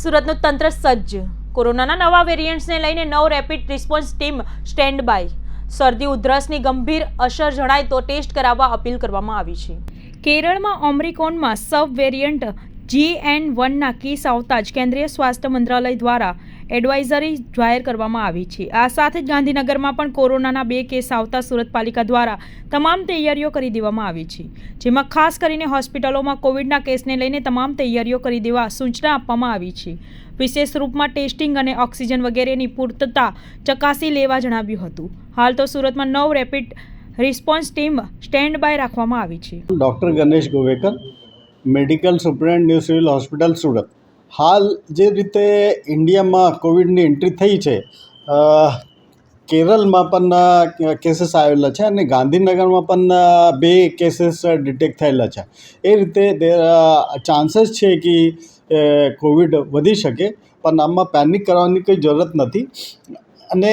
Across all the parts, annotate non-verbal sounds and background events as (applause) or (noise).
સુરતનું તંત્ર સજ્જ. કોરોનાના નવા વેરિયન્ટ્સને લઈને નવ rapid response team stand by શરદી, ઉધરસની ગંભીર અસર જણાય તો ટેસ્ટ કરાવવા અપીલ કરવામાં આવી છે. કેરળમાં ઓમ્રિકોનમાં સબ વેરિયન્ટ જી એન વનના કેસ આવતા જ કેન્દ્રીય સ્વાસ્થ્ય મંત્રાલય દ્વારા એડવાઇઝરી જાહેર કરવામાં આવી છે. આ સાથે જ ગાંધીનગરમાં પણ કોરોનાના બે કેસ આવતા સુરત પાલિકા દ્વારા તમામ તૈયારીઓ કરી દેવામાં આવી છે. જેમાં ખાસ કરીને હોસ્પિટલોમાં કોવિડના કેસને લઈને તમામ તૈયારીઓ કરી દેવા સૂચના આપવામાં આવી છે. વિશેષ રૂપમાં ટેસ્ટિંગ અને ઓક્સિજન વગેરેની પૂર્તતા ચકાસી લેવા જણાવ્યું હતું. હાલ તો સુરતમાં નવ rapid response team stand by રાખવામાં આવી છે. Doctor Ganesh Govekar, medical superintendent new civil hospital Surat. હાલ જે રીતે ઇન્ડિયામાં કોવિડની એન્ટ્રી થઈ છે કેરળમાં પણ કેસીસ આવેલા છે અને ગાંધીનગરમાં પણ બે કેસીસ ડિટેક્ટ થયેલા છે. એ રીતે ચાન્સીસ છે કે કોવિડ વધી શકે, પણ આમાં પેનિક કરવાની કોઈ જરૂરત નથી. અને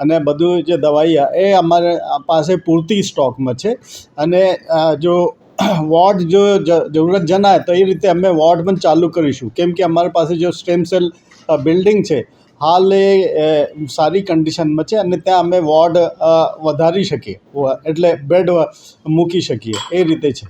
અને બધું જે દવાઈ એ અમારે પાસે પૂરતી સ્ટોકમાં છે. અને જો (clears throat) વોર્ડ જો જરૂરત જણાય તો એ રીતે અમે વોર્ડ પણ ચાલુ કરીશું. કેમ કે અમારી પાસે જો સ્ટેમ સેલ બિલ્ડિંગ છે, હાલ એ સારી કન્ડિશનમાં છે અને ત્યાં અમે વોર્ડ વધારી શકીએ. એટલે બેડ મૂકી શકીએ. એ રીતે છે.